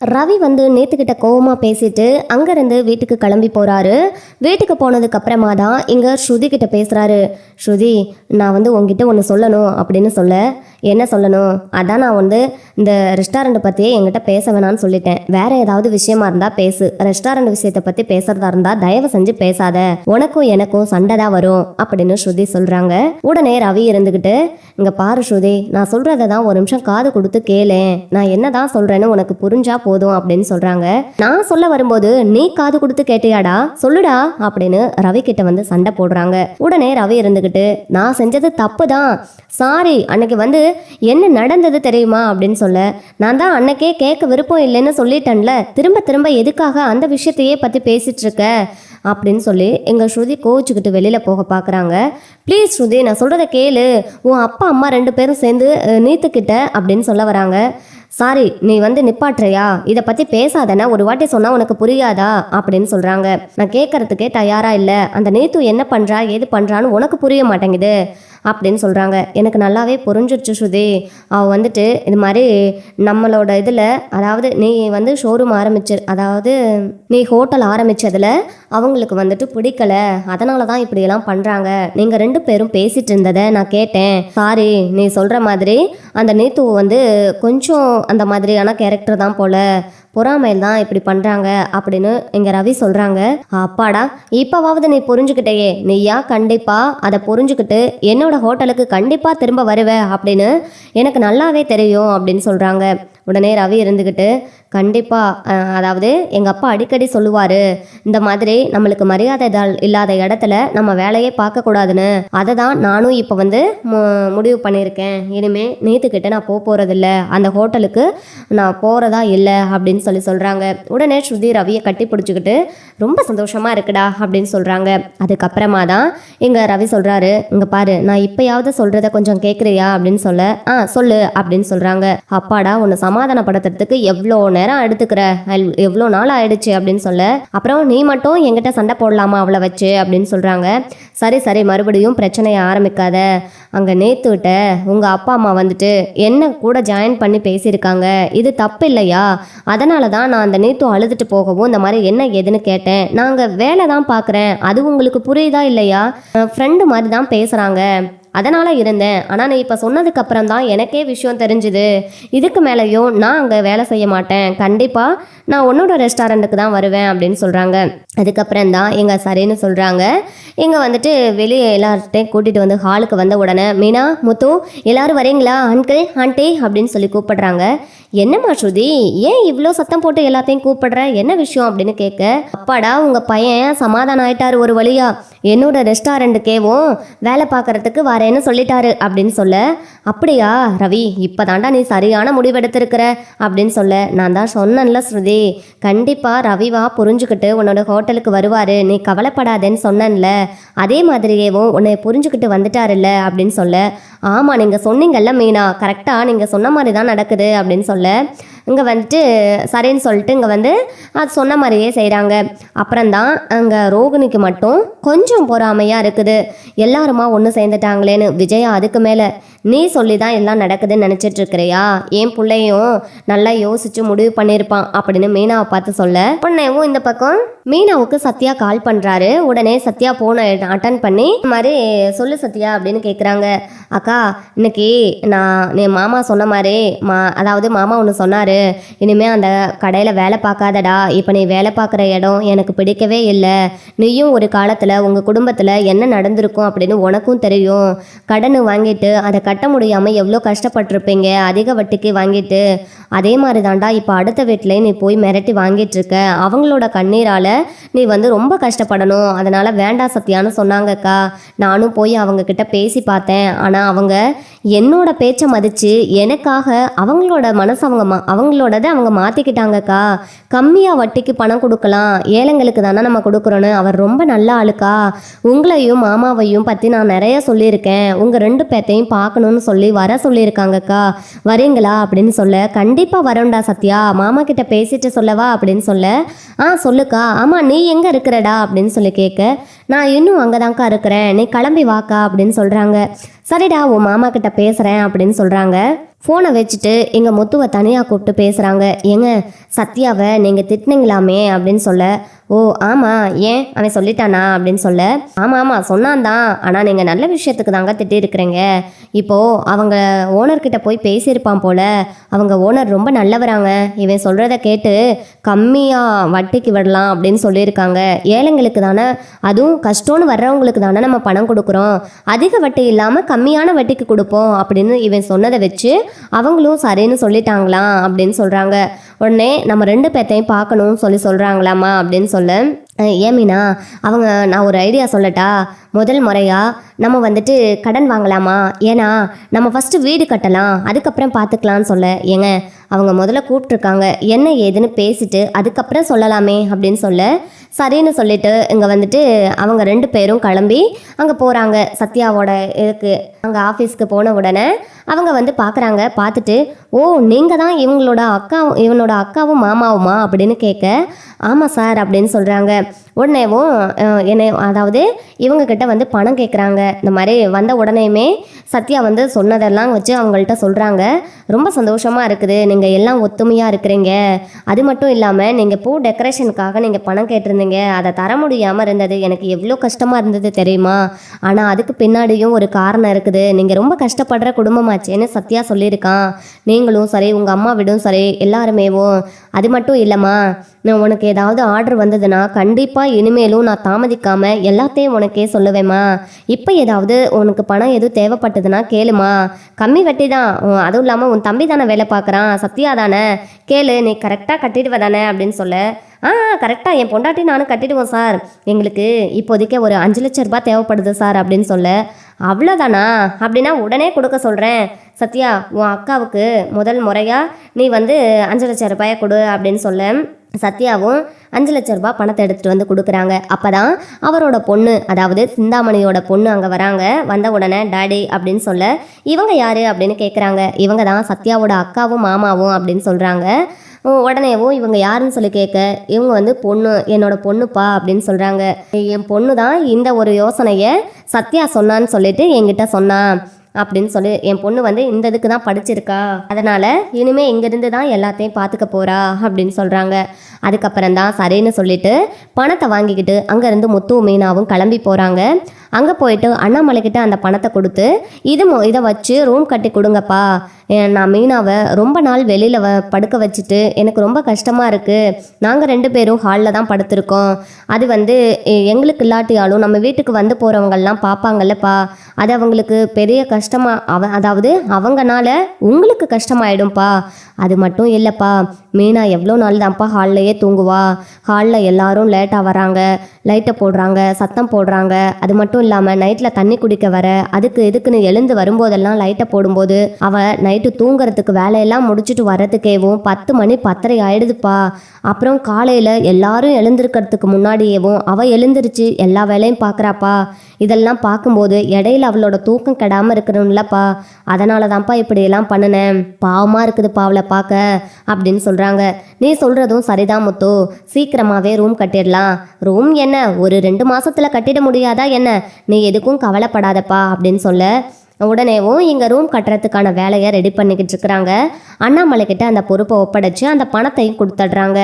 ரவி வந்து நேத்துக்கிட்ட கோவமாக பேசிட்டு அங்கேருந்து வீட்டுக்கு கிளம்பி போகிறாரு வீட்டுக்கு போனதுக்கு அப்புறமா தான் இங்கே ஸ்ருதி கிட்ட பேசுகிறாரு ஸ்ருதி நான் வந்து உங்ககிட்ட ஒன்று சொல்லணும் அப்படின்னு சொல்ல. என்ன சொல்லணும்? அதான் நான் வந்து இந்த ரெஸ்டாரண்ட் பற்றியே என்கிட்ட பேச வேணாம்னு சொல்லிட்டேன். வேற ஏதாவது விஷயமா இருந்தா பேசு. ரெஸ்டாரண்ட் விஷயத்தை பத்தி பேசுறதா இருந்தா தயவு செஞ்சு பேசாத. உனக்கும் எனக்கும் சண்டை தான் வரும் அப்படின்னு ஸ்ருதி சொல்றாங்க. உடனே ரவி இருந்துகிட்டு இங்க பாரு ஸ்ருதி நான் சொல்றதை தான் ஒரு நிமிஷம் காது கொடுத்து கேளேன். நான் என்னதான் சொல்றேன்னு உனக்கு புரிஞ்சா போதும் அப்படின்னு சொல்றாங்க. நான் சொல்ல வரும்போது நீ காது கொடுத்து கேட்டியாடா? சொல்லுடா அப்படின்னு ரவி கிட்ட வந்து சண்டை போடுறாங்க. உடனே ரவி இருந்துகிட்டு நான் செஞ்சது தப்பு தான். சாரி அன்னைக்கு வந்து என்ன நடந்தது தெரியுமா? அப்படின்னு சொல்ல நான் தான் அன்னைக்கே கேட்க விருப்பம் இல்லைன்னு சொல்லிட்டேன்ல. திரும்ப திரும்ப எதுக்காக அந்த விஷயத்தையே பத்தி பேசிட்டு இருக்க? அப்படின்னு சொல்லி எங்க ஸ்ருதி கோவிச்சுக்கிட்டு வெளியில போக பாக்குறாங்க. ப்ளீஸ் ஸ்ருதி நான் சொல்றத கேளு. உன் அப்பா அம்மா ரெண்டு பேரும் சேர்ந்து நீத்துக்கிட்ட அப்படின்னு சொல்ல வராங்க. சாரி நீ வந்து நிப்பாட்டுறியா? இதை பத்தி பேசாதன ஒரு வாட்டி சொன்னா உனக்கு புரியாதா? அப்படின்னு சொல்றாங்க. நான் கேட்கறதுக்கே தயாரா இல்ல. அந்த நீத்து என்ன பண்றா ஏது பண்றான்னு உனக்கு புரிய மாட்டேங்குது அப்படின்னு சொல்றாங்க. எனக்கு நல்லாவே புரிஞ்சிருச்சு ஸ்ருதி. அவ வந்துட்டு இது மாதிரி நம்மளோட இதில் அதாவது நீ வந்து ஷோரூம் ஆரம்பிச்சு அதாவது நீ ஹோட்டல் ஆரம்பிச்சதுல அவங்களுக்கு வந்துட்டு பிடிக்கல. அதனால தான் இப்படியெல்லாம் பண்ணுறாங்க நீங்கள் ரெண்டு பேரும் பேசிட்டு இருந்ததை நான் கேட்டேன். சாரி நீ சொல்கிற மாதிரி அந்த நீத்து வந்து கொஞ்சம் அந்த மாதிரியான கேரக்டர் தான் போல. பொறாமையில் தான் இப்படி பண்ணுறாங்க அப்படின்னு இங்கே ரவி சொல்கிறாங்க அப்பாடா இப்போவாவது நீ புரிஞ்சுக்கிட்டேயே. நீயா? கண்டிப்பாக அதை புரிஞ்சுக்கிட்டு என்னோட ஹோட்டலுக்கு கண்டிப்பாக திரும்ப வருவ அப்படின்னு எனக்கு நல்லாவே தெரியும் அப்படின்னு சொல்கிறாங்க உடனே ரவி இருந்துக்கிட்டு கண்டிப்பாக அதாவது எங்கள் அப்பா அடிக்கடி சொல்லுவார் இந்த மாதிரி நம்மளுக்கு மரியாதை இல்லாத இடத்துல நம்ம வேலையே பார்க்கக்கூடாதுன்னு அதை தான் நானும் இப்போ வந்து மு- முடிவு பண்ணியிருக்கேன். இனிமேல் நேத்துக்கிட்ட நான் போக போகிறதில்ல அந்த ஹோட்டலுக்கு நான் போகிறதா இல்லை அப்படின்னு சொல்லி சொல்கிறாங்க உடனே ஸ்ருதி ரவியை கட்டி பிடிச்சிக்கிட்டு ரொம்ப சந்தோஷமாக இருக்குடா அப்படின்னு சொல்கிறாங்க அதுக்கப்புறமா தான் இங்கே ரவி சொல்கிறாரு இங்கே பாரு நான் இப்போயாவது சொல்கிறத கொஞ்சம் கேட்குறியா அப்படின்னு சொல்ல ஆ சொல்லு அப்படின்னு சொல்கிறாங்க அப்பாடா உன்னை சமாதானப்படுத்துறதுக்கு எவ்வளோ நேரம் எடுத்துக்கிற? எவ்வளோ நாள் ஆயிடுச்சு? அப்படின்னு சொல்ல அப்புறம் நீ மட்டும் எங்கிட்ட சண்டை போடலாமா அவளை வச்சு? அப்படின்னு சொல்கிறாங்க சரி சரி மறுபடியும் பிரச்சனையை ஆரம்பிக்காத. அங்கே நேத்துக்கிட்ட உங்கள் அப்பா அம்மா வந்துட்டு என்ன கூட ஜாயின் பண்ணி பேசியிருக்காங்க. இது தப்பு இல்லையா? அதனால தான் நான் அந்த நேத்து அழுதுட்டு போகவும் இந்த மாதிரி என்ன ஏதுன்னு கேட்டேன். நாங்கள் வேலை தான் பார்க்குறேன் அது உங்களுக்கு புரியுதா இல்லையா? ஃப்ரெண்டு மாதிரி தான் பேசுகிறாங்க அதனால் இருந்தேன். ஆனால் நீ இப்போ சொன்னதுக்கு அப்புறம் தான் எனக்கே விஷயம் தெரிஞ்சுது. இதுக்கு மேலேயும் நான் அங்கே வேலை செய்ய மாட்டேன். கண்டிப்பாக நான் உன்னோட ரெஸ்டாரண்ட்டுக்கு தான் வருவேன் அப்படின்னு சொல்கிறாங்க அதுக்கப்புறம் தான் எங்கள் சரின்னு சொல்கிறாங்க இங்கே வந்துட்டு வெளியே எல்லார்ட்டையும் கூட்டிகிட்டு வந்து ஹாலுக்கு வந்த உடனே மீனா முத்து எல்லாரும் வரீங்களா? அன்கிள் ஆண்டி அப்படின்னு சொல்லி கூப்பிடுறாங்க. என்னம்மா ஸ்ருதி ஏன் இவ்வளோ சத்தம் போட்டு எல்லாத்தையும் கூப்பிடுற? என்ன விஷயம் அப்படின்னு கேட்க அப்பாடா உங்கள் பையன் சமாதானம் ஆயிட்டாரு ஒரு வழியா. என்னோட ரெஸ்டாரண்ட்டுக்கேவும் வேலை பார்க்கறதுக்கு வரேன்னு சொல்லிட்டாரு அப்படின்னு சொல்ல அப்படியா ரவி இப்போதாண்டா நீ சரியான முடிவெடுத்திருக்கிற? அப்படின்னு சொல்ல நான் தான் சொன்னேன்ல ஸ்ருதி கண்டிப்பாக ரவிவா புரிஞ்சுக்கிட்டு உன்னோட ஹோட்டலுக்கு வருவார். நீ கவலைப்படாதேன்னு சொன்னேன்ல. அதே மாதிரியேவும் உன்னை புரிஞ்சுக்கிட்டு வந்துட்டாருல்ல? அப்படின்னு சொல்ல ஆமாம் நீங்கள் சொன்னீங்கல்ல மீனா. கரெக்டாக நீங்கள் சொன்ன மாதிரி தான் நடக்குது. அப்படின்னு சொல்ல சொல்ல இங்கே வந்துட்டு சரின்னு சொல்லிட்டு இங்கே வந்து அது சொன்ன மாதிரியே செய்கிறாங்க அப்புறம்தான் அங்கே ரோகிணிக்கு மட்டும் கொஞ்சம் பொறாமையாக இருக்குது. எல்லாருமா ஒன்று சேர்ந்துட்டாங்களேன்னு விஜயா அதுக்கு மேலே நீ சொல்லி தான் எல்லாம் நடக்குதுன்னு நினச்சிட்டு இருக்கிறியா? என் பிள்ளையும் நல்லா யோசிச்சு முடிவு பண்ணியிருப்பான் அப்படின்னு மீனாவை பார்த்து சொல்ல உடனேவும் இந்த பக்கம் மீனாவுக்கு சத்யா கால் பண்ணுறாரு உடனே சத்யா போனை அட்டன் பண்ணி இந்த மாதிரி சொல்லு சத்யா அப்படின்னு கேட்குறாங்க அக்கா இன்னைக்கு நான் என் மாமா சொன்ன மாதிரி மா அதாவது மாமா ஒன்று சொன்னார். இனிமே அந்த கடையில் வேலை பார்க்காதடா. இப்போ நீ வேலை பார்க்குற இடம் எனக்கு பிடிக்கவே இல்லை. நீயும் ஒரு காலத்தில் உங்கள் குடும்பத்தில் என்ன நடந்திருக்கும் அப்படின்னு உனக்கும் தெரியும். கடன் வாங்கிட்டு அதை கட்ட முடியாமல் எவ்வளோ கஷ்டப்பட்டிருப்பீங்க? அதிக வட்டிக்கு வாங்கிட்டு. அதே மாதிரி தாண்டா இப்போ அடுத்த வீட்டிலே நீ போய் மிரட்டி வாங்கிட்டு இருக்க அவங்களோட கண்ணீரால் நீ வந்து ரொம்ப கஷ்டப்படணும். அதனால் வேண்டாம் சத்யான்னு சொன்னாங்கக்கா. நானும் போய் அவங்க கிட்ட பேசி பார்த்தேன். ஆனால் அவங்க என்னோட பேச்சை மதித்து எனக்காக அவங்களோட மனசு அவங்க அவங்க அவங்களோடதை அவங்க மாற்றிக்கிட்டாங்கக்கா கம்மியாக வட்டிக்கு பணம் கொடுக்கலாம். ஏழைங்களுக்கு தானே நம்ம கொடுக்குறோன்னு. அவர் ரொம்ப நல்ல ஆளுக்கா. உங்களையும் மாமாவையும் பற்றி நான் நிறைய சொல்லியிருக்கேன். உங்கள் ரெண்டு பேர்த்தையும் பார்க்கணுன்னு சொல்லி வர சொல்லியிருக்காங்கக்கா. வரீங்களா அப்படின்னு சொல்ல. கண்டிப்பாக வரோம்டா சத்யா. மாமா கிட்ட பேசிட்டு சொல்லவா அப்படின்னு சொல்ல. ஆ சொல்லுக்கா. ஆமாம் நீ எங்கே இருக்கிறடா அப்படின்னு சொல்லி கேட்க. நான் இன்னும் அங்கே தான்க்கா இருக்கிறேன். நீ கிளம்பி வாக்கா அப்படின்னு சொல்கிறாங்க சரிடா உன் மாமா கிட்ட பேசுகிறேன் அப்படின்னு சொல்கிறாங்க ஃபோனை வச்சுட்டு எங்கள் முத்துவை தனியாக கூப்பிட்டு பேசுகிறாங்க ஏங்க சத்யாவை நீங்கள் திட்டினீங்களாமே அப்படின்னு சொல்ல ஓ ஆமாம் ஏன்? அவன் சொல்லிட்டானா அப்படின்னு சொல்ல. ஆமாம் ஆமாம் சொன்னான் தான் ஆனால் நீங்கள் நல்ல விஷயத்துக்கு தாங்க திட்டிருக்கிறீங்க. இப்போது அவங்க ஓனர்கிட்ட போய் பேசியிருப்பான் போல. அவங்க ஓனர் ரொம்ப நல்லவராங்க. இவன் சொல்கிறத கேட்டு கம்மியாக வட்டிக்கு விடலாம் அப்படின்னு சொல்லியிருக்காங்க. ஏழைங்களுக்கு தானே. அதுவும் கஷ்டம்னு வர்றவங்களுக்கு தானே நம்ம பணம் கொடுக்குறோம். அதிக வட்டி இல்லாமல் கம்மியான வட்டிக்கு கொடுப்போம் அப்படின்னு இவன் சொன்னதை வச்சு அவங்களும் சரின்னு சொல்லிட்டாங்களாம் அப்படின்னு சொல்கிறாங்க உடனே நம்ம ரெண்டு பேர்த்தையும் பார்க்கணும்னு சொல்லி சொல்கிறாங்களாமா அப்படின்னு சொல்ல சொல்ல ஏமினா அவங்க நான் ஒரு ஐடியா சொல்லட்டா? முதல் முறையாக நம்ம வந்துட்டு கடன் வாங்கலாமா? ஏன்னா நம்ம ஃபஸ்ட்டு வீடு கட்டலாம் அதுக்கப்புறம் பார்த்துக்கலான்னு சொல்ல. ஏங்க அவங்க முதல்ல கூப்பிட்ருக்காங்க என்ன ஏதுன்னு பேசிட்டு அதுக்கப்புறம் சொல்லலாமே அப்படின்னு சொல்ல. சரின்னு சொல்லிட்டு இங்கே வந்துட்டு அவங்க ரெண்டு பேரும் கிளம்பி அங்கே போகிறாங்க சத்யாவோட இதுக்கு அங்கே ஆஃபீஸ்க்கு போன உடனே அவங்க வந்து பார்க்குறாங்க பார்த்துட்டு ஓ நீங்கள் தான் இவங்களோட அக்கா இவனோட அக்காவும் மாமாவுமா? அப்படின்னு கேட்க ஆமாம் சார் அப்படின்னு சொல்கிறாங்க gracias. உடனேவும் என்னை அதாவது இவங்கக்கிட்ட வந்து பணம் கேட்குறாங்க இந்த மாதிரி வந்த உடனேயுமே சத்யா வந்து சொன்னதெல்லாம் வச்சு அவங்கள்ட்ட சொல்கிறாங்க ரொம்ப சந்தோஷமாக இருக்குது. நீங்கள் எல்லாம் ஒத்துமையாக இருக்கிறீங்க. அது மட்டும் இல்லாமல் நீங்கள் பூ டெக்கரேஷனுக்காக நீங்கள் பணம் கேட்டிருந்தீங்க. அதை தர முடியாமல் இருந்தது. எனக்கு எவ்வளோ கஷ்டமாக இருந்தது தெரியுமா? ஆனால் அதுக்கு பின்னாடியும் ஒரு காரணம் இருக்குது. நீங்கள் ரொம்ப கஷ்டப்படுற குடும்பமாச்சேன்னு சத்யா சொல்லியிருக்கான். நீங்களும் சரி உங்கள் அம்மா விடும் சரி எல்லாருமேவும். அது மட்டும் இல்லைம்மா நான் உனக்கு ஏதாவது ஆர்டர் வந்ததுன்னா கண்டிப்பாக இனிமேலும் நான் தாமதிக்காமல் எல்லாத்தையும் உனக்கே சொல்லுவேம்மா. இப்போ ஏதாவது உனக்கு பணம் எதுவும் தேவைப்பட்டதுன்னா கேளுமா. கம்மி வட்டி தான் அதுவும் இல்லாமல் உன் தம்பி தானே வேலை பார்க்குறான். சத்யா தானே. கேளு நீ கரெக்டாக கட்டிடுவ தானே அப்படின்னு சொல்ல. ஆ கரெக்டாக என் பொண்டாட்டி நானும் கட்டிடுவோம் சார். எங்களுக்கு இப்போதைக்கு ஒரு அஞ்சு லட்ச ரூபாய் தேவைப்படுது சார் அப்படின்னு சொல்ல. அவ்வளோதானா அப்படின்னா உடனே கொடுக்க சொல்கிறேன் சத்யா உன் அக்காவுக்கு முதல் முறையாக நீ வந்து அஞ்சு லட்ச ரூபாயை கொடு அப்படின்னு சொல்ல. சத்யாவும் அஞ்சு லட்ச ரூபாய் பணத்தை எடுத்துகிட்டு வந்து கொடுக்குறாங்க. அப்போ தான் அவரோட பொண்ணு அதாவது சிந்தாமணியோட பொண்ணு அங்கே வராங்க. வந்த உடனே டாடி அப்படின்னு சொல்ல இவங்க யார்? அப்படின்னு கேட்குறாங்க இவங்க தான் சத்யாவோட அக்காவும் மாமாவும் அப்படின்னு சொல்கிறாங்க உடனேவும் இவங்க யாருன்னு சொல்லி கேட்க இவங்க வந்து பொண்ணு என்னோட பொண்ணுப்பா அப்படின்னு சொல்கிறாங்க என் பொண்ணு தான் இந்த ஒரு யோசனையை சத்யா சொன்னான்னு சொல்லிட்டு என்கிட்ட சொன்னான். அப்படின்னு சொல்லி. என் பொண்ணு வந்து இந்த இதுக்கு தான் படிச்சிருக்கா. அதனால இனிமே இங்கிருந்து தான் எல்லாத்தையும் பார்த்துக்க போறா அப்படின்னு சொல்றாங்க. அதுக்கப்புறம் தான் சரின்னு சொல்லிட்டு பணத்தை வாங்கிக்கிட்டு அங்கேருந்து முத்துவும் மீனாவும் கிளம்பி போகிறாங்க அங்கே போயிட்டு அண்ணாமலைக்கிட்ட அந்த பணத்தை கொடுத்து இது மொ- இதை வச்சு ரூம் கட்டி கொடுங்கப்பா. நான் மீனாவை ரொம்ப நாள் வெளியில் வ படுக்க வச்சுட்டு எனக்கு ரொம்ப கஷ்டமாக இருக்குது நாங்கள் ரெண்டு பேரும் ஹாலில் தான் படுத்திருக்கோம். அது வந்து எங்களுக்கு இல்லாட்டியாலும் நம்ம வீட்டுக்கு வந்து போகிறவங்கெல்லாம் பார்ப்பாங்கல்லப்பா அது அவங்களுக்கு பெரிய கஷ்டமாக அவ அதாவது அவங்கனால உங்களுக்கு கஷ்டமாயிடும்ப்பா அது மட்டும் இல்லைப்பா. மீனா எவ்வளோ நாள் தான்ப்பா ஹால்லையே தூங்குவா. ஹாலில் எல்லாரும் லேட்டாக வராங்க. லைட்டை போடுறாங்க சத்தம் போடுறாங்க. அது மட்டும் மட்டும் இல்லாமல் நைட்டில் தண்ணி குடிக்க வர அதுக்கு எதுக்குன்னு எழுந்து வரும்போதெல்லாம் லைட்டை போடும்போது அவள் நைட்டு தூங்குறதுக்கு வேலையெல்லாம் முடிச்சுட்டு வர்றதுக்கேவும் பத்து மணி பத்தரை ஆயிடுதுப்பா. அப்புறம் காலையில் எல்லாரும் எழுந்திருக்கிறதுக்கு முன்னாடியேவும் அவள் எழுந்திருச்சு எல்லா வேலையும் பார்க்குறாப்பா இதெல்லாம் பார்க்கும்போது இடையில அவளோட தூக்கம் கெடாமல் இருக்கணும்லப்பா. அதனால தான்ப்பா இப்படியெல்லாம் பண்ணினேன். பாவமாக இருக்குதுப்பா அவளை பார்க்க அப்படின்னு சொல்கிறாங்க நீ சொல்கிறதும் சரிதான் முத்து. சீக்கிரமாகவே ரூம் கட்டிடலாம். ரூம் என்ன? ஒரு ரெண்டு மாதத்தில் கட்டிட முடியாதா என்ன? நீ எதுக்கும் கவலைப்படாதப்பா அப்படின்னு சொல்ல உடனேவும் இங்கே ரூம் கட்டுறதுக்கான வேலையை ரெடி பண்ணிக்கிட்டு இருக்கிறாங்க. அண்ணாமலை கிட்ட அந்த பொறுப்பை ஒப்படைச்சு அந்த பணத்தையும் கொடுத்துட்றாங்க.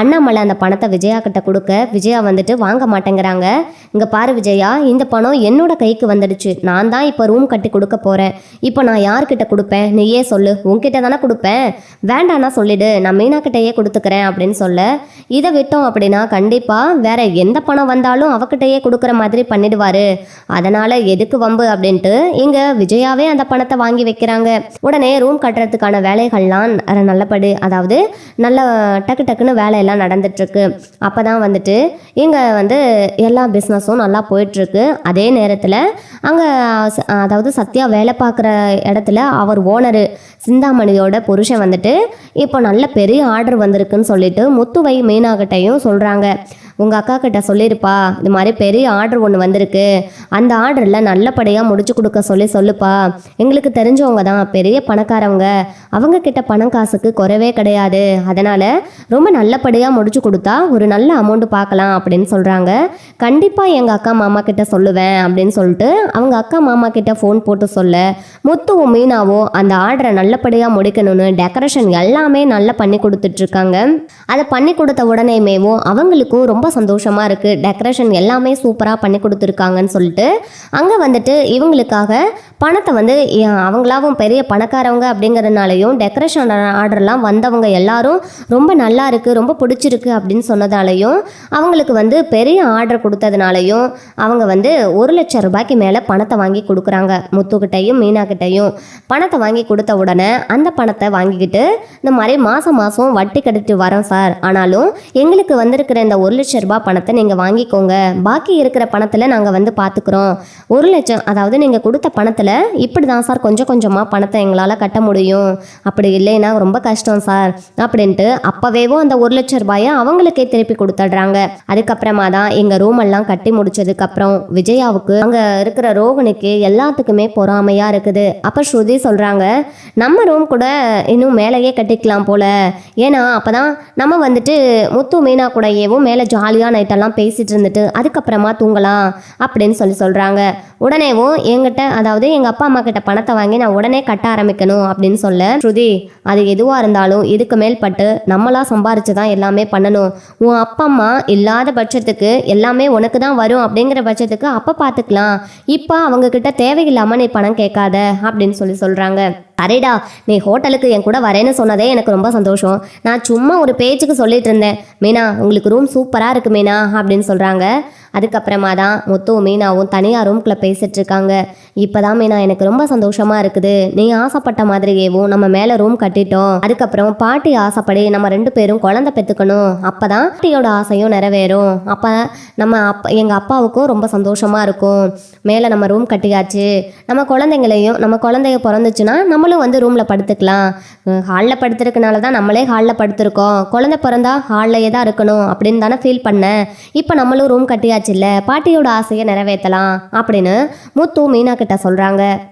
அண்ணாமலை அந்த பணத்தை விஜயா கிட்ட கொடுக்க விஜயா வந்துட்டு வாங்க மாட்டேங்கிறாங்க. இங்கே பாரு விஜயா இந்த பணம் என்னோட கைக்கு வந்துடுச்சு. நான் தான் இப்போ ரூம் கட்டி கொடுக்க போகிறேன் இப்போ நான் யார்கிட்ட கொடுப்பேன்? நீயே சொல்லு. உன்கிட்ட தானே கொடுப்பேன். வேண்டான்னா சொல்லிடு. நான் மீனா கிட்டேயே கொடுத்துக்கிறேன் அப்படின்னு சொல்ல இதை விட்டோம் அப்படின்னா கண்டிப்பாக வேற எந்த பணம் வந்தாலும் அவகிட்டயே கொடுக்குற மாதிரி பண்ணிடுவாரு. அதனால எதுக்கு வம்பு அப்படின்ட்டு இங்கே விஜயாவே அந்த பணத்தை வாங்கி வைக்கிறாங்க. உடனே ரூம் கட்டுறதுக்கான வேலைகள்லாம் நல்லபடு நல்லபடி அதாவது நல்ல டக்கு டக்குன்னு வேலையெல்லாம் நடந்துட்டுருக்கு. அப்போ தான் வந்துட்டு இங்கே வந்து எல்லா பிஸ்னஸும் நல்லா போயிட்டுருக்கு. அதே நேரத்தில் அங்கே அதாவது சத்யா வேலை பார்க்குற இடத்துல அவர் ஓனரு சிந்தாமணியோட புருஷன் வந்துட்டு இப்போ நல்ல பெரிய ஆர்டர் வந்திருக்குன்னு சொல்லிட்டு முத்துவை மீனாகிட்டையும் சொல்கிறாங்க உங்கள் அக்கா கிட்ட சொல்லியிருப்பா இது மாதிரி பெரிய ஆர்டர் ஒன்று வந்திருக்கு. அந்த ஆர்டரில் நல்லபடியாக முடிச்சு கொடுக்க சொல்லி சொல்லுப்பா. எங்களுக்கு தெரிஞ்சவங்க தான் பெரிய பணக்காரவங்க. அவங்க கிட்ட பணம் காசுக்கு குறைவே கிடையாது. அதனால் ரொம்ப நல்லபடியாக முடிச்சு கொடுத்தா ஒரு நல்ல அமௌண்ட் பார்க்கலாம் அப்படின்னு சொல்கிறாங்க கண்டிப்பாக எங்கள் அக்கா மாமா கிட்ட சொல்லுவேன் அப்படின்னு சொல்லிட்டு அவங்க அக்கா மாமா கிட்ட ஃபோன் போட்டு சொல்ல. முத்துவும் மீனாவும் அந்த ஆர்டரை நல்லபடியாக முடிக்கணும்னு டெக்கரேஷன் எல்லாமே நல்லா பண்ணி கொடுத்துட்ருக்காங்க அதை பண்ணி கொடுத்த உடனேமேவும் அவங்களுக்கும் ரொம்ப சந்தோஷமாக இருக்குது டெக்கரேஷன் எல்லாமே சூப்பராக பண்ணி கொடுத்துருக்காங்கன்னு சொல்லிட்டு அங்கே வந்துட்டு இவங்களுக்காக பணத்தை வந்து அவங்களாவும் பெரிய பணக்காரவங்க அப்படிங்கிறதுனாலையும் டெக்கரேஷன் ஆர்டர்லாம் வந்தவங்க எல்லாரும் ரொம்ப நல்லா இருக்குது ரொம்ப பிடிச்சிருக்கு அப்படின்னு சொன்னதாலையும் அவங்களுக்கு வந்து பெரிய ஆர்டர் கொடுத்ததுனாலையும் அவங்க வந்து ஒரு லட்சம் ரூபாய்க்கு மேலே பணத்தை வாங்கி கொடுக்குறாங்க. முத்துக்கிட்டையும் மீனாக்கிட்டையும். பணத்தை வாங்கி கொடுத்த உடனே அந்த பணத்தை வாங்கிக்கிட்டு இந்த மாதிரி மாதம் மாதம் வட்டி கட்டிட்டு வரோம் சார். ஆனாலும் எங்களுக்கு வந்திருக்கிற இந்த ஒரு லட்சம் ரூபாய் பணத்தை நீங்கள் வாங்கிக்கோங்க. பாக்கி இருக்கிற பணத்தில் நாங்கள் வந்து பார்த்துக்குறோம் ஒரு லட்சம் அதாவது நீங்கள் கொடுத்த பணத்தில் இப்படி தான் சார் கொஞ்சம் கொஞ்சமாக பணத்தை எங்களால் கட்ட முடியும். அப்படி இல்லைன்னா ரொம்ப கஷ்டம் சார் அப்படின்ட்டு அப்போவேவும் அந்த ஒரு லட்சம் ரூபாயை அவங்களுக்கே திருப்பி கொடுத்துட்றாங்க. அதுக்கப்புறமா தான் எங்கள் ரூம் எல்லாம் கட்டி முடிச்சதுக்கப்புறம் விஜயாவுக்கு அங்கே இருக்கிற ரோகனுக்கு எல்லாத்துக்குமே பொறாமையாக இருக்குது. அப்போ ஸ்ருதி சொல்கிறாங்க நம்ம ரூம் கூட இன்னும் மேலேயே கட்டிக்கலாம் போல. ஏன்னா அப்போ தான் நம்ம வந்துட்டு முத்து மீனா கூடயேவும் மேலே ஜாலியாக நைட்டெல்லாம் பேசிகிட்டு இருந்துட்டு அதுக்கப்புறமா தூங்கலாம் அப்படின்னு சொல்லி சொல்கிறாங்க உடனேவும் என்கிட்ட அதாவது எங்கள் அப்பா அம்மா கிட்ட பணத்தை வாங்கி நான் உடனே கட்ட ஆரம்பிக்கணும் அப்படின்னு சொல்ல ஸ்ருதி அது எதுவாக இருந்தாலும் இதுக்கு மேல்பட்டு நம்மளாக சம்பாரிச்சு தான் எல்லாமே பண்ணணும். உன் அப்பா அம்மா இல்லாத பட்சத்துக்கு எல்லாமே உனக்கு தான் வரும் அப்படிங்கிற பட்சத்துக்கு அப்போ பார்த்துக்கலாம் இப்போ அவங்க கிட்ட தேவையில்லாமல் நீ பணம் கேட்காத அப்படின்னு சொல்லி சொல்கிறாங்க அரேடா நீ ஹோட்டலுக்கு என் கூட வரேன்னு சொன்னதே எனக்கு ரொம்ப சந்தோஷம். நான் சும்மா ஒரு பேச்சுக்கு சொல்லிட்டு இருந்தேன். மீனா உங்களுக்கு ரூம் சூப்பராக இருக்கு மீனா அப்படின்னு சொல்கிறாங்க அதுக்கப்புறமா தான் முத்துவும் மீனாவும் தனியாக ரூம்குள்ளே பேசிட்டு இருக்காங்க இப்போ தான் மீனா எனக்கு ரொம்ப சந்தோஷமா இருக்குது. நீ ஆசைப்பட்ட மாதிரியேவும் நம்ம மேலே ரூம் கட்டிட்டோம். அதுக்கப்புறம் பாட்டி ஆசைப்படி நம்ம ரெண்டு பேரும் குழந்தை பெற்றுக்கணும் அப்போ தான் பாட்டியோட ஆசையும் நிறைவேறும். அப்போ நம்ம அப் எங்கள் அப்பாவுக்கும் ரொம்ப சந்தோஷமாக இருக்கும். மேலே நம்ம ரூம் கட்டியாச்சு. நம்ம குழந்தைங்களையும் நம்ம குழந்தைய பிறந்துச்சுன்னா நம்மளும் வந்து ரூமில் படுத்துக்கலாம். ஹாலில் படுத்துருக்கனால தான் நம்மளே ஹாலில் படுத்துருக்கோம். குழந்தை பிறந்தா ஹால்லையே தான் இருக்கணும் அப்படின்னு தானே ஃபீல் பண்ணேன். இப்போ நம்மளும் ரூம் கட்டியாச்சு. இல்லை? பாட்டியோட ஆசையை நிறைவேற்றலாம் அப்படின்னு முத்து மீனா கிட்ட சொல்கிறாங்க